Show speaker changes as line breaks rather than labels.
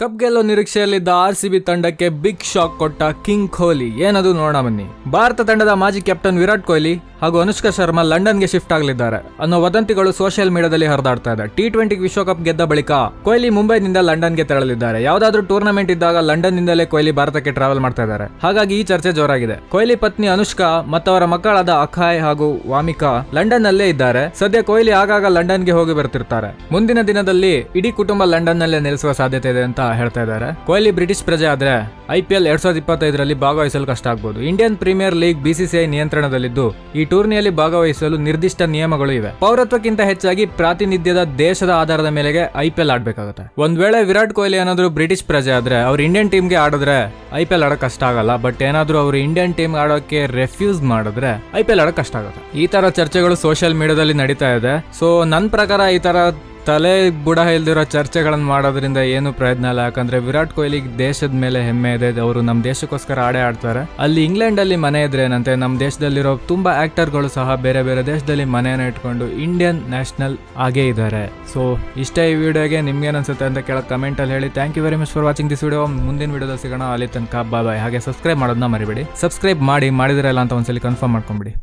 Cup ಗೆಲ್ಲೋ ನಿರೀಕ್ಷೆಯಲ್ಲಿದ್ದ R C B ತಂಡಕ್ಕೆ ಬಿಗ್ ಶಾಕ್ ಕೊಟ್ಟ ಕಿಂಗ್ ಕೊಹ್ಲಿ. ಏನದು ನೋಡೋಣ ಬನ್ನಿ. ಭಾರತ ತಂಡದ ಮಾಜಿ ಕ್ಯಾಪ್ಟನ್ ವಿರಾಟ್ ಕೊಹ್ಲಿ ಹಾಗೂ ಅನುಷ್ಕಾ ಶರ್ಮಾ ಲಂಡನ್ಗೆ ಶಿಫ್ಟ್ ಆಗಲಿದ್ದಾರೆ. ಅನ್ನೋ ವದಂತಿಗಳು ಸೋಷಿಯಲ್ ಮೀಡಿಯಾದಲ್ಲಿ ಹರಿದಾಡ್ತಾ ಇದೆ. ಟಿ ಟ್ವೆಂಟಿ ವಿಶ್ವಕಪ್ ಗೆದ್ದ ಬಳಿಕ ಕೊಹ್ಲಿ ಮುಂಬೈನಿಂದ ಲಂಡನ್ಗೆ ತೆರಳಲಿದ್ದಾರೆ. ಯಾವ್ದಾದ್ರೂ ಟೂರ್ನಮೆಂಟ್ ಇದ್ದಾಗ ಲಂಡನ್ ನಿಂದಲೇ ಕೊಹ್ಲಿ ಭಾರತಕ್ಕೆ ಟ್ರಾವೆಲ್ ಮಾಡ್ತಾ ಇದ್ದಾರೆ. ಹಾಗಾಗಿ ಈ ಚರ್ಚೆ ಜೋರಾಗಿದೆ. ಕೊಹ್ಲಿ ಪತ್ನಿ ಅನುಷ್ಕಾ ಮತ್ತವರ ಮಕ್ಕಳಾದ ಅಖಾಯ್ ಹಾಗೂ ವಾಮಿಕಾ ಲಂಡನ್ ನಲ್ಲೇ ಇದ್ದಾರೆ. ಸದ್ಯ ಕೊಹ್ಲಿ ಆಗಾಗ ಲಂಡನ್ಗೆ ಹೋಗಿ ಬರ್ತಿರ್ತಾರೆ. ಮುಂದಿನ ದಿನದಲ್ಲಿ ಇಡೀ ಕುಟುಂಬ ಲಂಡನ್ ನಲ್ಲೇ ನೆಲೆಸುವ ಸಾಧ್ಯತೆ ಇದೆ ಅಂತ ಹೇಳ್ತಾ ಇದ್ದಾರೆ. ಕೊಹ್ಲಿ ಬ್ರಿಟಿಷ್ ಪ್ರಜೆ ಆದ್ರೆ ಐಪಿಎಲ್ ಎರಡ್ ಸಾವಿರದ ಇಪ್ಪತ್ತೈದರಲ್ಲಿ ಭಾಗವಹಿಸಲು ಕಷ್ಟ ಆಗ್ಬೋದು. ಇಂಡಿಯನ್ ಪ್ರೀಮಿಯರ್ ಲೀಗ್ ಬಿಸಿಸಿಐ ನಿಯಂತ್ರಣದಲ್ಲಿದ್ದು ಈ ಟೂರ್ನಿಯಲ್ಲಿ ಭಾಗವಹಿಸಲು ನಿರ್ದಿಷ್ಟ ನಿಯಮಗಳು ಇವೆ. ಪೌರತ್ವಕ್ಕಿಂತ ಹೆಚ್ಚಾಗಿ ಪ್ರಾತಿನಿಧ್ಯದ ದೇಶದ ಆಧಾರದ ಮೇಲೆಗೆ ಐ ಪಿ ಎಲ್ ಆಡ್ಬೇಕಾಗುತ್ತೆ. ಒಂದ್ ವೇಳೆ ವಿರಾಟ್ ಕೊಹ್ಲಿ ಏನಾದ್ರು ಬ್ರಿಟಿಷ್ ಪ್ರಜೆ ಆದ್ರೆ, ಅವ್ರು ಇಂಡಿಯನ್ ಟೀಮ್ಗೆ ಆಡಿದ್ರೆ ಐ ಪಿ ಎಲ್ ಆಡಕ್ ಕಷ್ಟ ಆಗಲ್ಲ. ಬಟ್ ಏನಾದ್ರೂ ಅವರು ಇಂಡಿಯನ್ ಟೀಮ್ ಆಡೋಕೆ ರೆಫ್ಯೂಸ್ ಮಾಡಿದ್ರೆ ಐ ಪಿ ಆಡಕ್ ಕಷ್ಟ ಆಗುತ್ತೆ. ಈ ತರ ಚರ್ಚೆಗಳು ಸೋಷಿಯಲ್ ಮೀಡಿಯಾದಲ್ಲಿ ನಡೀತಾ ಇದೆ. ಸೊ ನನ್ನ ಪ್ರಕಾರ ಈ ತರ ತಲೆ ಬುಡ ಇಲ್ದಿರೋ ಚರ್ಚೆಗಳನ್ನು ಮಾಡೋದ್ರಿಂದ ಏನು ಪ್ರಯೋಜನ ಇಲ್ಲ. ಯಾಕಂದ್ರೆ ವಿರಾಟ್ ಕೊಹ್ಲಿ ದೇಶದ ಮೇಲೆ ಹೆಮ್ಮೆ ಇದೆ. ಅವರು ನಮ್ಮ ದೇಶಕ್ಕೋಸ್ಕರ ಆಡೇ ಆಡ್ತಾರೆ. ಅಲ್ಲಿ ಇಂಗ್ಲೆಂಡ್ ಅಲ್ಲಿ ಮನೆ ಇದ್ರೆ ಏನಂತೆ ನಮ್ಮ ದೇಶದಲ್ಲಿರೋ ತುಂಬಾ ಆಕ್ಟರ್ಗಳು ಸಹ ಬೇರೆ ಬೇರೆ ದೇಶದಲ್ಲಿ ಮನೆಯನ್ನು ಇಟ್ಕೊಂಡು ಇಂಡಿಯನ್ ನ್ಯಾಷನಲ್ ಆಗೇ ಇದ್ದಾರೆ. ಸೊ ಇಷ್ಟೇ ಈ ವಿಡಿಯೋಗೆ ನಿಮ್ಗೆ ಅನ್ಸುತ್ತೆ ಅಂತ ಕೆಳಗೆ ಕಮೆಂಟ್ ಅಲ್ಲಿ ಹೇಳಿ. Thank you very much for watching this video ಮುಂದಿನ ವಿಡಿಯೋದಲ್ಲಿ ಸಿಗೋಣ. ಅಲ್ಲಿ ತನಕ ಬಾಯ್ ಹಾಗೆ ಸಬ್ಸ್ಕ್ರೈಬ್ ಮಾಡೋದನ್ನ ಮರಿಬೇಡಿ. ಸಬ್ಸ್ಕ್ರೈಬ್ ಮಾಡಿ, ಮಾಡಿದಿರಲ್ಲ ಅಂತ ಒಂದ್ಸಲಿ ಕನ್ಫರ್ಮ್ ಮಾಡ್ಕೊಂಬಿಡಿ.